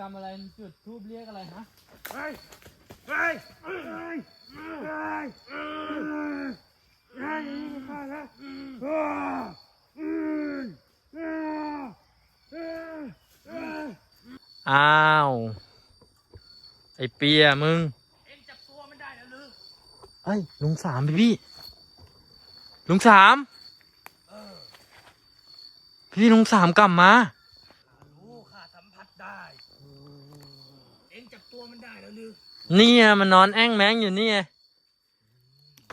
กรรมอะไรจุดทูบเรียกอะไรฮะเฮ้ยเฮ้ยเฮ้ยเฮ้ยเฮ้ยเฮ้ยข้าแล้วอ้าอืมอ่าอ่าอ่าอ้าว ไอเปียมึง เอ็งจับตัวมันได้แล้วหรือเอ้ยลุงสามพี่พี่ลุงสามเออพี่ลุงสามกลับมาข้ารู้ข้าสัมผัสได้ เอ็งจับตัวมันได้แล้วห นี่ยมันนอนแอ้งแมงอยู่นี่ไง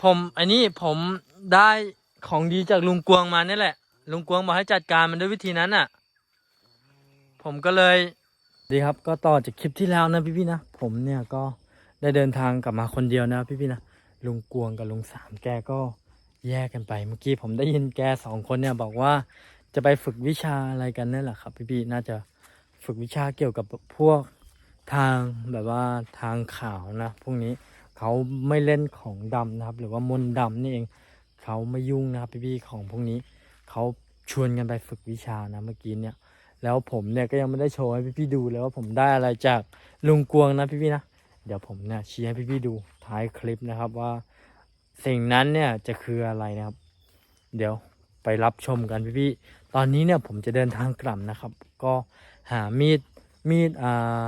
ผมอันนี้ผมได้ของดีจากลุงกวงมานี่แหละ ลุงกวงบอกให้จัดการมันด้วยวิธีนั้นอะ ผมก็เลยดีครับ ก็ต่อจากคลิปที่แล้วนะพี่พี่ๆนะผมเนี่ยก็ได้เดินทางกลับมาคนเดียวนะพี่พี่ๆนะลุงกวงกับลุงสามแกก็แยกกันไปเมื่อกี้ผมได้ยินแกสองคนเนี่ยบอกว่าจะไปฝึกวิชาอะไรกันนั่นแหละครับ พี่พี่ๆน่าจะฝึกวิชาเกี่ยวกับพวก ทางแบบว่าทางขาวนะพวกนี้เขาไม่เล่นของดำนะครับ หรือว่ามนดำนี่เองเขาไม่ยุ่งนะครับพี่พี่ๆของพวกนี้เขาชวนกันไปฝึกวิชานะเมื่อกี้เนี่ย แล้วผมเนี่ยก็ยังไม่ได้โชว์ให้พี่ๆดูเลยว่าผมได้อะไรจากลุงกวงนะพี่ๆนะเดี๋ยวผมเนี่ยชี้ให้พี่ๆดูท้ายคลิปนะครับว่า สิ่งนั้นเนี่ยจะคืออะไรนะครับ เดี๋ยวไปรับชมกันพี่ๆตอนนี้เนี่ยผมจะเดินทางกลับนะครับ ก็หามีดมีดอ่า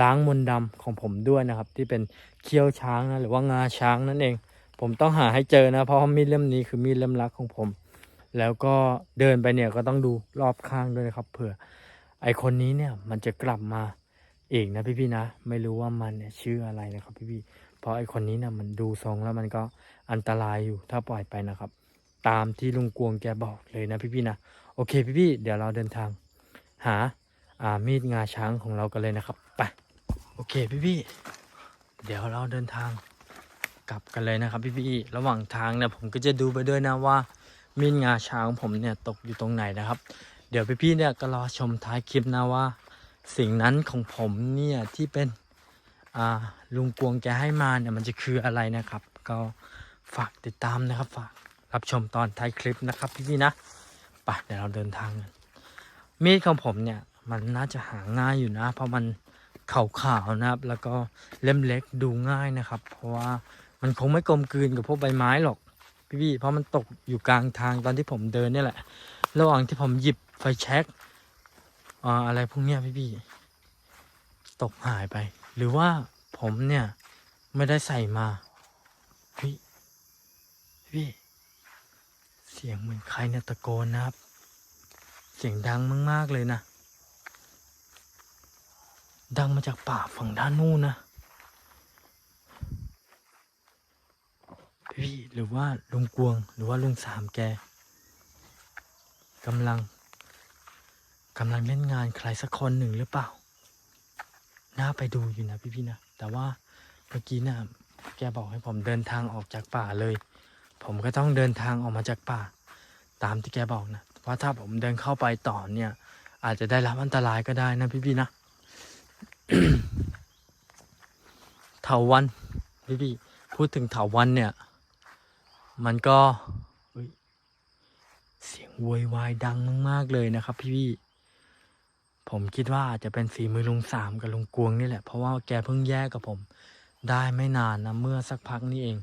ล้างมนต์ดำของผมด้วยนะครับ ที่เป็นเขี้ยวช้างนะหรือว่างาช้างนั่นเอง ผมต้องหาให้เจอนะ เพราะมีดเล่มนี้คือมีดเล่มรักของผม แล้วก็เดินไปเนี่ยก็ต้องดูรอบข้างด้วยนะครับ เผื่อ ไอคนนี้เนี่ยมันจะกลับมาอีกนะพี่ๆนะ ไม่รู้ว่ามันเนี่ยชื่ออะไรนะครับ พี่ๆเพราะไอคนนี้เนี่ยมันดูทรงแล้วมันก็อันตรายอยู่ถ้าปล่อยไปนะครับ ตามที่ลุงกวงแกบอกเลยนะพี่ๆนะโอเคพี่ๆเดี๋ยวเราเดินทาง หาอ่ามีดงาช้างของเรากันเลยนะครับ โอเคพี่ๆเดี๋ยวเราเดินทางกลับกันเลยนะครับ พี่ๆระหว่างทางเนี่ยผมก็จะดูไปด้วยนะว่ามีดงาช้างผมเนี่ยตกอยู่ตรงไหนนะครับ เดี๋ยวพี่ๆเนี่ยก็รอชมท้ายคลิปนะว่า สิ่งนั้นของผมเนี่ยที่เป็นอ่าลุงกวงแกให้มาเนี่ยมันจะคืออะไรนะครับ ก็ฝากติดตามนะครับฝากรับชมตอนท้ายคลิปนะครับ พี่ๆนะไปเดี๋ยวเราเดินทางกันมีดของผมเนี่ยมันน่าจะหาง่ายอยู่นะ เพราะมัน ขาวๆนะครับ แล้วก็เล่มเล็กดูง่ายนะครับ เพราะว่ามันคงไม่กลมกลืนกับพวกใบไม้หรอกพี่ๆเพราะมันตกอยู่กลางทางตอนที่ผมเดินนี่แหละ ระหว่างที่ผมหยิบไฟแช็กอะไรพวกเนี้ยพี่ๆตกหายไป หรือว่าผมเนี่ยไม่ได้ใส่มาเฮ้ยพี่เสียงเหมือนใครเนี่ยตะโกนนะครับ เสียงดังมากๆเลยนะ ดังมาจากป่าฝั่งด้านนู้นนะ พี่หรือว่าลุงกวงหรือว่าลุงสามแกกำลังกำลังเล่นงานใครสักคนหนึ่งหรือเปล่า น่าไปดูอยู่นะพี่ๆนะ แต่ว่าเมื่อกี้น่ะแกบอกให้ผมเดินทางออกจากป่าเลย ผมก็ต้องเดินทางออกมาจากป่า ตามที่แกบอกนะเพราะถ้าผมเดินเข้าไปต่อเนี่ย อาจจะได้รับอันตรายก็ได้นะพี่ๆนะ เถาวันพี่ๆพูดถึงเถาวันเนี่ย มันก็เสียงโวยวายดังมาก ๆ เลยนะครับ พี่ๆผมคิดว่าอาจจะเป็นฝีมือลุงสามกับลุงกวงนี่แหละ เพราะว่าแกเพิ่งแยกกับผม ได้ไม่นานนะเมื่อสักพักนี้เอง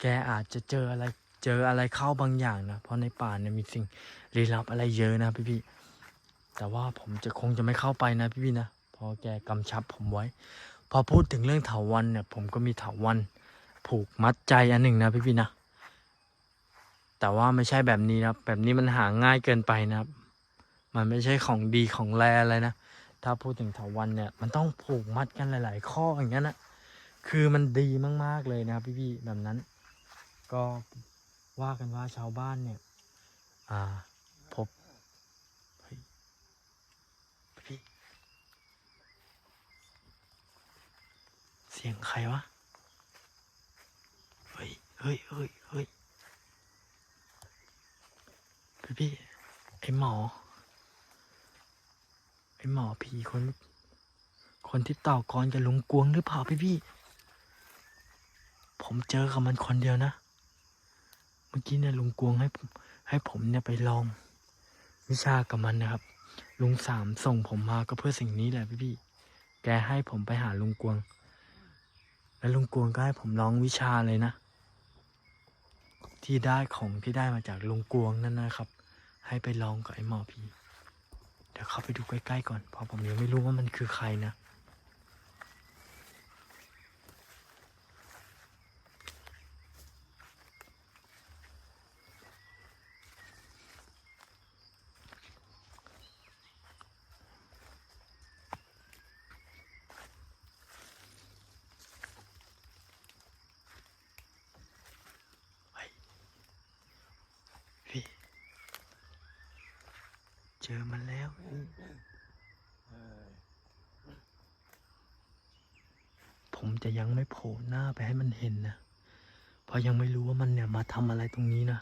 แกอาจจะเจออะไรเจออะไรเข้าบางอย่างนะ เพราะในป่าเนี่ยมีสิ่งลี้ลับอะไรเยอะนะพี่ๆแต่ว่าผมจะคงจะไม่เข้าไปนะพี่ๆนะ พราะแกกำชับผมไว้ พอพูดถึงเรื่องเถาวันเนี่ย ผมก็มีเถาวันผูกมัดใจอันหนึ่งนะพี่ๆนะ แต่ว่าไม่ใช่แบบนี้นะครับ แบบนี้มันหาง่ายเกินไปนะครับ มันไม่ใช่ของดีของแรอะไรนะ ถ้าพูดถึงเถาวันเนี่ย มันต้องผูกมัดกันหลาย ๆ ข้ออย่างนั้นนะคือมันดีมาก ๆ เลยนะครับพี่แบบนั้น ก็ว่ากันว่าชาวบ้านเนี่ย อ่า พบเฮ้ยพี่ เสียงใครวะ เฮ้ย เฮ้ย เฮ้ย เฮ้ย พี่พี่ไอหมอ ไอหมอผีคน คนที่ต่อกรกับลุงกวงหรือเปล่าพี่พี่ ผมเจอกับมันคนเดียวนะ เมื่อกี้เนี่ยลุงกวงให้ผมให้ผมเนี่ยไปลอง วิชากับมันนะครับ ลุงสามส่งผมมาก็เพื่อสิ่งนี้แหละพี่พี่ แกให้ผมไปหาลุงกวง แล้วลุงกวงก็ให้ผมร้องวิชาเลยนะ ที่ได้ของที่ได้มาจากลุงกวงนั่นนะครับ ให้ไปลองกับไอ้หมอผีเดี๋ยวเข้าไปดูใกล้ๆก่อนเพราะผมยังไม่รู้ว่ามันคือใครนะ เจอมันแล้ว ผมจะยังไม่โผล่หน้าไปให้มันเห็นนะ เพราะยังไม่รู้ว่ามันเนี่ยมาทำอะไรตรงนี้นะ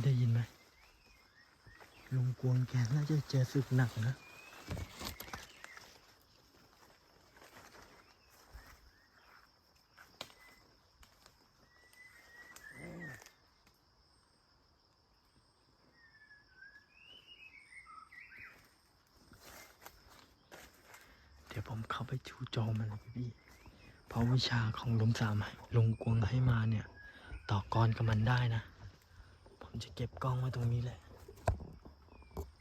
พี่ได้ยินไหมลุงกวงแกน่าจะเจอศึกหนักนะเดี๋ยวผมเข้าไปจูจมมันนะพี่เพราะวิชาของลุงสามให้ลุงกวงให้มาเนี่ย ต่อกรกับมันได้นะ ผมจะเก็บกล้องไว้ตรงนี้แหละ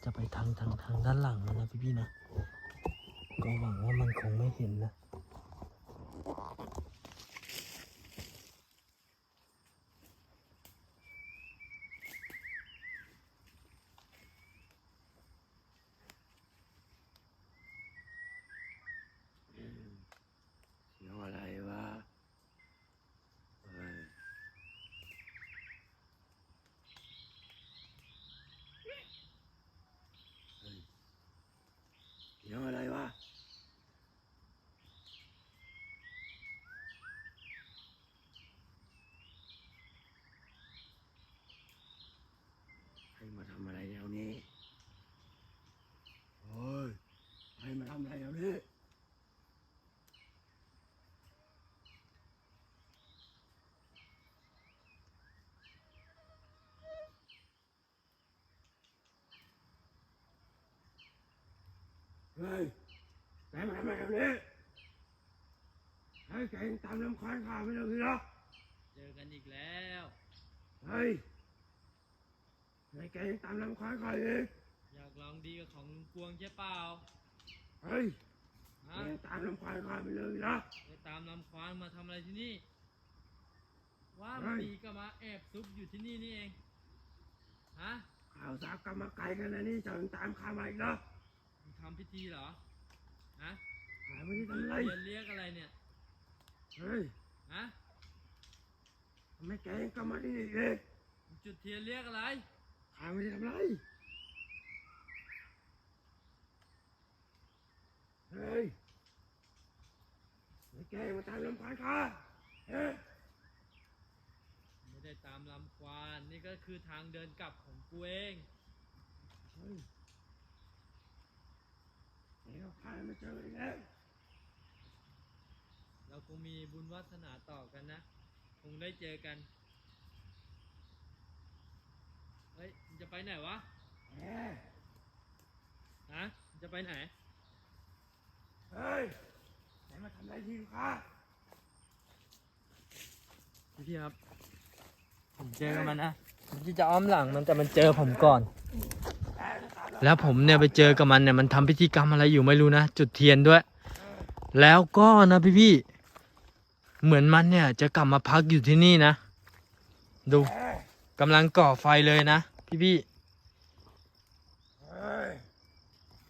จะไปทางทางทางด้านหลังมันนะพี่พี่ๆนะ ก็หวังว่ามันคงไม่เห็นนะ เสียงอะไรวะเฮ้ยเฮ้ยเสียงอะไรวะให้มาทำอะไรแถวนี้โอ้ยให้มาทำอะไรแถวนี้ เฮ้ยแกมาทำอะไรแบบนี้เฮ้ยแกยังตามลำคาญข้าไม่เลิกเลยเหรอเจอกันอีกแล้วเฮ้ยเฮ้ยแกยังตามลำคาญข้าอีกอยากลองดีกับของลุงกวงใช่เปล่าเฮ้ยแกฮะยังตามลำคาญข้าไม่เลิกเลยเหรอไปตามลำควานมาทำอะไรที่นี่ ว่าเฮ้ยปีก็มาแอบซุกอยู่ที่นี่นี่เองฮะข่าวสารกรรมไกลกันนะนี่เจะยังตามข้ามาอีกเหรอมึง ทำพิธีเหรอ ฮะข้าไม่ได้ทำอะไร เรียนเรียกอะไรเนี่ย เฮ้ยฮะ ทำไมแกยังกลับมาที่นี่อีกเลยมึงจุดเทียนเรียกอะไรข้าไม่ได้ทำอะไร เฮ้ยเฮ้ยแกยังมาตามลำคาญข้าเฮ้ยไม่ได้ตามลำควาน นี่ก็คือทางเดินกลับของกูเอง เฮ้ย เดี๋ยวพามาเจออีกแล้วเราคงมีบุญวาสนาต่อกันนะ คงได้เจอกัน เฮ้ยมึงจะไปไหนวะแหมฮะมึงจะไปไหน เฮ้ยไหนมาทำอะไรที่ข้าพี่พี่ครับ ผมเจอกับมันนะผมที่จะอ้อมหลังมันแต่มันเจอผมก่อน แล้วผมเนี่ยไปเจอกับมันเนี่ยมันทำพิธีกรรมอะไรอยู่ไม่รู้นะ จุดเทียนด้วย แล้วก็นะพี่พี่เหมือนมันเนี่ยจะกลับมาพักอยู่ที่นี่นะ ดูเฮ้ยกำลังก่อไฟเลยนะ พี่พี่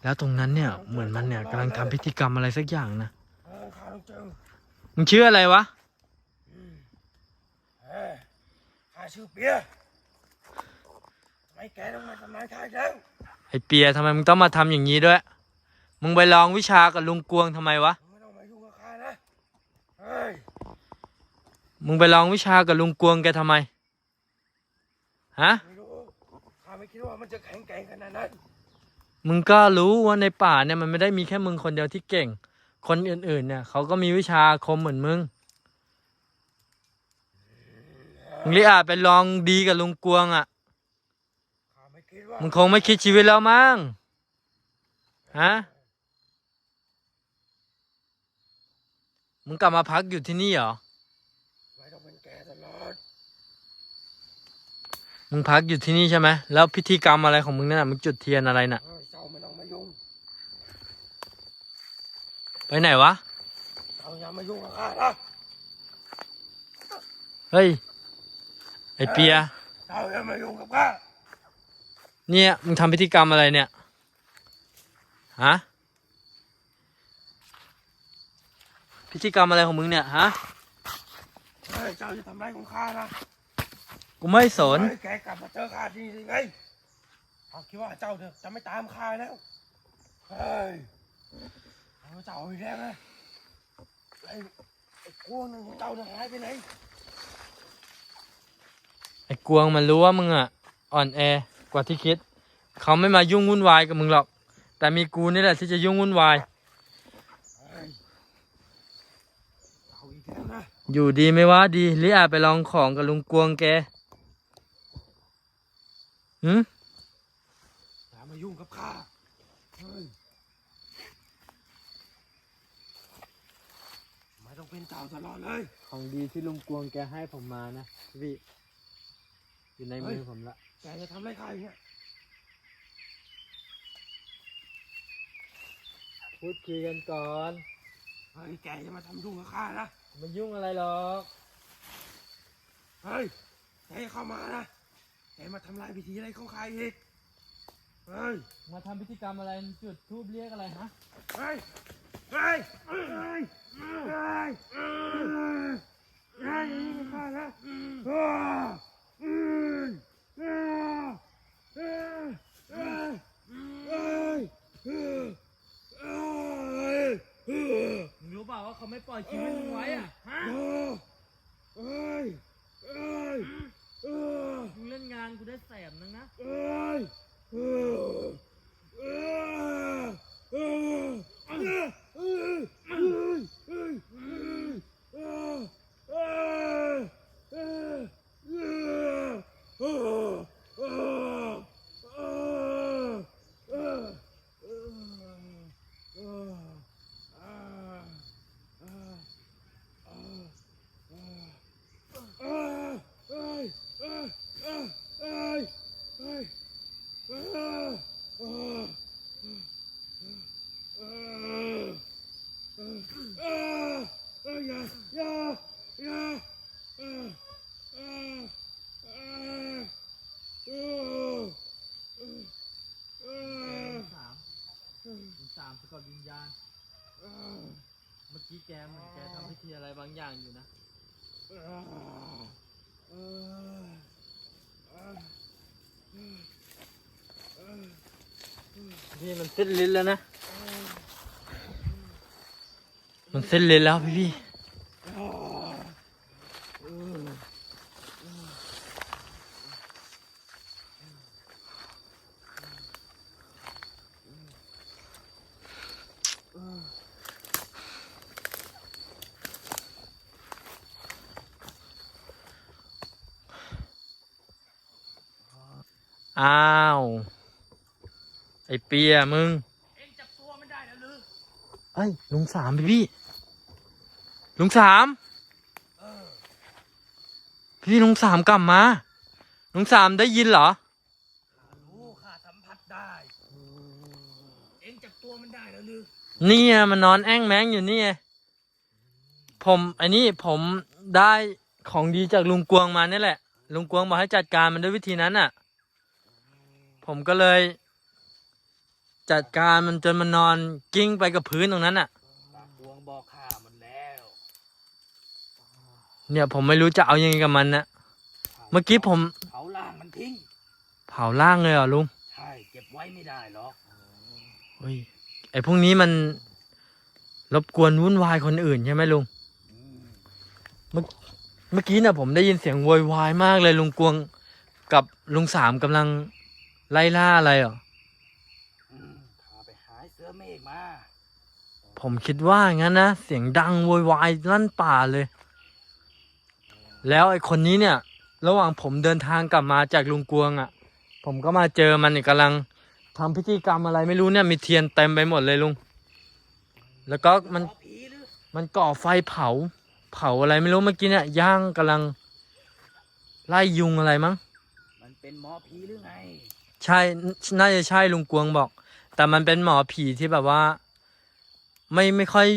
แล้วตรงนั้นเนี่ยเหมือนมันเนี่ยกำลังทำพิธีกรรมอะไรสักอย่างนะเฮ้ยข้าต้องเจอมึงชื่ออะไรวะอืมเฮ้ยข้าชื่อเปียไม่แกต้องมาทำร้ายข้าแล้ว ไอเปียทำไมมึงต้องมาทำอย่างนี้ด้วย มึงไปลองวิชากับลุงกวงทำไมวะมึงไม่ต้องมายุ่งกับฮ้ยมึงไปลองวิชากับลุงกวงแกทำไม ฮะ ไม่รู้ข้าไม่คิดว่ามันจะแข็งแกร่งขนาดนั้นมึงก็รู้ว่าในป่าเนี่ยมันไม่ได้มีแค่มึงคนเดียวที่เก่ง คนอื่นๆเนี่ยเขาก็มีวิชาอาคมเหมือนมึง มึงรีอาจไปลองดีกับลุงกวงอะข้าไม่คิดว่ามึงคงไม่คิดชีวิตแล้วมั้งฮะมึงกลับมาพักอยู่ที่นี่เหรอไม่ต้องเป็นแกตลอดมึงพักอยู่ที่นี่ใช่ไหมแล้วพิธีกรรมอะไรของมึงนั่นน่ะมึงจุดเทียนอะไรน่ะเฮ้ยเจ้าไม่ต้องมายุ่งไปไหนวะเจ้าอย่ามายุ่งกับข้านะเฮ้ยไอเปียเจ้าอย่ามายุ่งกับข้า เนี่ยมึงทำพิธีกรรมอะไรเนี่ยฮะพิธีกรรมอะไรของมึงเนี่ยฮะเฮ้ยเจ้าจะทำไรของข้านะกูไม่สน เฮ้ยแกกลับมาเจอข้าที่นี่ได้ไงเขาคิดว่าเจ้าเนี่ยจะไม่ตามข้าแล้วเฮ้ยเอาเจ้าอีกแล้วนะไอ้ไอ้กวงนึงของเจ้าเนี่ยหายไปไหนไอ้กวงมันรู้ว่ามึงอะอ่อนแอ กว่าที่คิด เขาไม่มายุ่งวุ่นวายกับมึงหรอก แต่มีกูนี่แหละที่จะยุ่งวุ่นวายเฮ้ยเอาอีกแล้วนะอยู่ดีไม่ว่าดีหรืออาจไปลองของกับลุงกวงแกหืมอย่ามายุ่งกับข้าเฮ้ยไม่ต้องเป็นเจ้าตลอดเลย ของดีที่ลุงกวงแกให้ผมมานะพี่อยู่ในมือผมละ แกจะทำอะไรข้าอย่างเงี้ยพูดคุยกันก่อนเฮ้ยแกจะมาทำยุ่งกับข้านะไม่ยุ่งอะไรหรอกเฮ้ยแกอย่าเข้ามานะแกมาทำลายพิธีอะไรของข้าอีกเฮ้ยมาทำพิธีกรรมอะไรจุดทูบเรียกอะไรฮะเฮ้ยเฮ้ยเฮ้ยเฮ้ยเฮ้ยเฮ้ยนี่ข้านะอ้าอืมอ้าเฮ้ย 으아! 으아! 으아! นี่มันสิ้นลิ้นแล้วนะ มันสิ้นลิ้นแล้วพี่พี่ อ้าว ไอ เปียมึงเอ็งจับตัวไม่ได้แล้วหรือเอ้ยลุงสามพี่พี่ลุงสามเออพี่ลุงสามกลับมาลุงสามได้ยินเหรอข้ารู้ข้าสัมผัสได้เอ็งจับตัวมันได้แล้วหรือนี่ไงมันนอนแอ้งแมงอยู่นี่ไงผมไอ้นี่ผมได้ของดีจากลุงกวงมานี่แหละลุงกวงบอกให้จัดการมันด้วยวิธีนั้นอะ ผมก็เลย จัดการมันจนมันนอนกิ้งไปกับพื้นตรงนั้นอะตาดวงบอกข้ามันแล้วเนี่ยผมไม่รู้จะเอายังไงกับมันนะเมื่อกี้ผมเผาล่างมันทิ้ง เผาล่างเลยเหรอลุงใช่เก็บไว้ไม่ได้หรอก เฮ้ยไอ้พวกนี้มันรบกวนวุ่นวายคนอื่นใช่ไหมลุง อืมเมื่อเมื่อกี้เนี่ยผมได้ยินเสียงโวยวายมากเลยลุงกวงกับลุงสามกำลังไล่ล่าอะไรเหรออืมข้าไปหาเสือเมฆมา ผมคิดว่างั้นนะ เสียงดังโวยวายลั่นป่าเลย แล้วไอ้คนนี้เนี่ย ระหว่างผมเดินทางกลับมาจากลุงกวงอะ่ะ ผมก็มาเจอมันเนี่ยกำลังทำพิธีกรรมอะไรไม่รู้เนี่ยมีเทียนเต็มไปหมดเลยลุง แล้วก็มันหอผีหรือมันก่อไฟเผา เผาอะไรไม่รู้เมื่อกี้เนี่ยย่างกำลังไล่ยุงอะไรมั้ง มันเป็นหมอผีหรือไง ใช่ น่าจะใช่ลุงกวงบอก แต่มันเป็นหมอผีที่แบบว่า ไม่ไม่ค่อย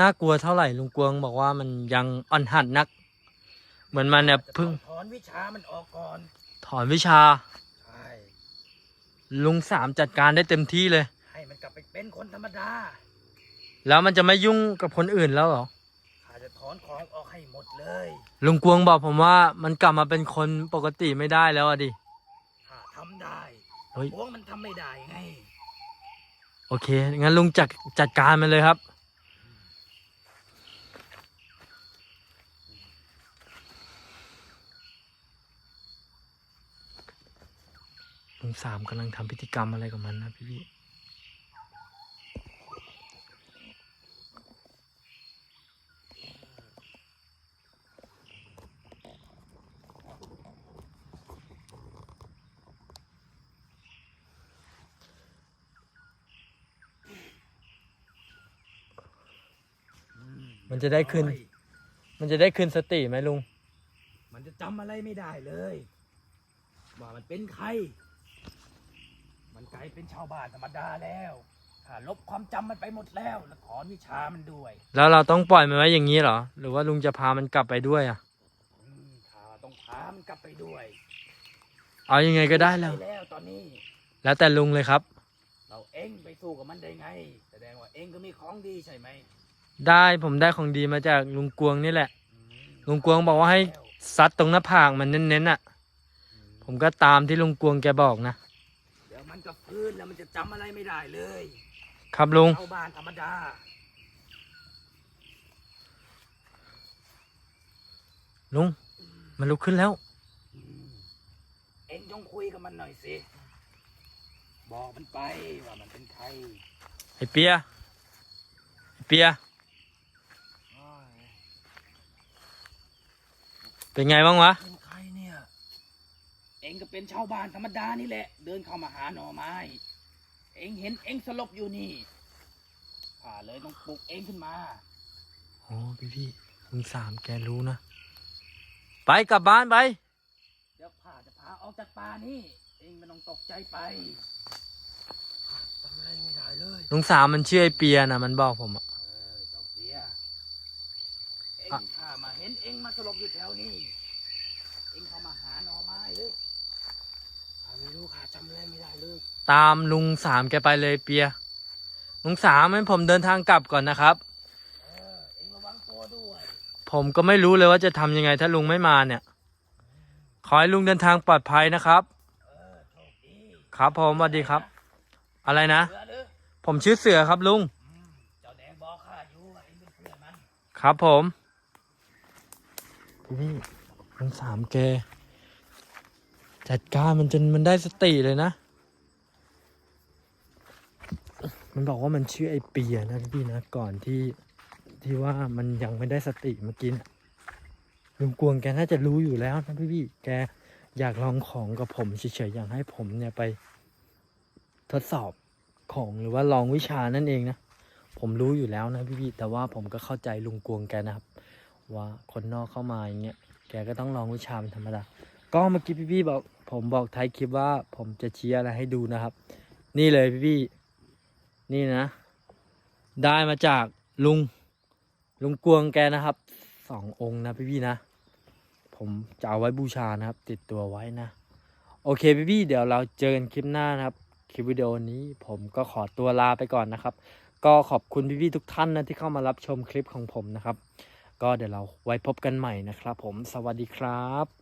น่ากลัวเท่าไหร่ลุงกวงบอกว่ามันยังอ่อนหัดนัก เหมือนมันเนี่ยจะเพิ่งถอนวิชามันออกก่อนถอนวิชา ใช่ลุงสามจัดการได้เต็มที่เลย ให้มันกลับไปเป็นคนธรรมดาแล้วมันจะไม่ยุ่งกับคนอื่นแล้วเหรอข้าจะถอนของออกให้หมดเลยลุงกวงบอกผมว่ามันกลับมาเป็นคนปกติไม่ได้แล้วอะดิข้าทำได้เฮ้ย พวกมันทำไม่ได้ไง โอเค งั้นลุงจัดจัดการมันเลยครับ ลุงสามกำลังทำพิธีกรรมอะไรกับมันนะพี่พี่ มันจะได้คืนโอ้ยมันจะได้คืนสติไหมลุง มันจะจำอะไรไม่ได้เลยว่ามันเป็นใคร มันกลายเป็นชาวบ้านธรรมดาแล้วข้าลบความจำมันไปหมดแล้วและถอนวิชามันด้วยแล้วเราต้องปล่อยมันไว้อย่างนี้เหรอ หรือว่าลุงจะพามันกลับไปด้วยอะ อืมข้าต้องพามันกลับไปด้วยเอายังไงก็ได้แล้ว ปแล้วตอนนี้ แล้วแต่ลุงเลยครับ เราเอ็งไปสู้กับมันได้ไง แสดงว่าเอ็งก็มีของดีใช่ไหม ได้ผมได้ของดีมาจากลุงกวงนี่แหละอืมลุงกวงบอกว่าให้แล้วซัดตรงหน้าผากมันเน้นๆอะอืมผมก็ตามที่ลุงกวงแกบอกนะ เดี๋ยวมันก็ฟื้นแล้วมันจะจำอะไรไม่ได้เลยครับลุงชาวบ้านธรรมดา ลุง มันลุกขึ้นแล้วอืมเอ็งจงคุยกับมันหน่อยสิ บอกมันไปว่ามันเป็นใคร ไอเปียไอเปีย เป็นไงบ้างวะ เป็นใครเนี่ย เอ็งก็เป็นชาวบ้านธรรมดานี่แหละ เดินเข้ามาหาหน่อไม้ เอ็งเห็นเอ็งสลบอยู่นี่ข้าเลยต้องปลุกเอ็งขึ้นมาอ๋อพี่พี่ลุงสามแกรู้นะ ไปกลับบ้านไป เดี๋ยวข้าจะพาออกจากป่านี่ เอ็งไม่ต้องตกใจไปข้าทำอะไรไม่ได้เลยลุงสามมันชื่อไอเปียนะมันบอกผมอะเออเจ้าเปีย เอ็งอะข้ามาเห็ นเอ็งมาสลบอยู่แถวนี้ เอ็งเข้ามาหาหน่อไม้หรือข้าไม่รู้ข้าจำอะไรไม่ได้เลยตามลุงสามแกไปเลยเปีย ลุงสามให้ผมเดินทางกลับก่อนนะครับ เออ เอ็งระวังตัวด้วยผมก็ไม่รู้เลยว่าจะทำยังไงถ้าลุงไม่มาเนี่ย ขอให้ลุงเดินทางปลอดภัยนะครับเออโชคดีครับผมสวัสดีครับ อะไรนะ เสือหรือผมชื่อเสือครับลุงอืมเจ้าแดงบอกข้าอยู่ว่าเอ็งเป็นเพื่อนมัน ครับผม พี่ลุงสามแก จัดการมันจนมันได้สติเลยนะ มันบอกว่ามันชื่อไอเปียนะพี่นะ ก่อนที่ที่ว่ามันยังไม่ได้สติเมื่อกี้นะลุงกวงแกน่าจะรู้อยู่แล้วนะพี่พี่แกอยากลองของกับผมเฉยๆอยากให้ผมเนี่ยไป ทดสอบของหรือว่าลองวิชานั่นเองนะ ผมรู้อยู่แล้วนะพี่พี่แต่ว่าผมก็เข้าใจลุงกวงแกนะครับ ว่าคนนอกเข้ามาอย่างเงี้ยแกก็ต้องลองวิชาเป็นธรรมดาก็เมื่อกี้พี่พี่บอกผมบอกท้ายคลิปว่าผมจะชี้อะไรให้ดูนะครับ นี่เลยพี่พี่นี่นะ ได้มาจากลุงลุงกวงแกนะครับสององค์นะพี่พี่นะ ผมจะเอาไว้บูชานะครับ ติดตัวไว้นะ โอเคพี่พี่เดี๋ยวเราเจอกันคลิปหน้านะครับคลิปวิดีโอนี้ผมก็ขอตัวลาไปก่อนนะครับ ก็ขอบคุณพี่ๆทุกท่านนะที่เข้ามารับชมคลิปของผมนะครับ ก็เดี๋ยวเราไว้พบกันใหม่นะครับผมสวัสดีครับ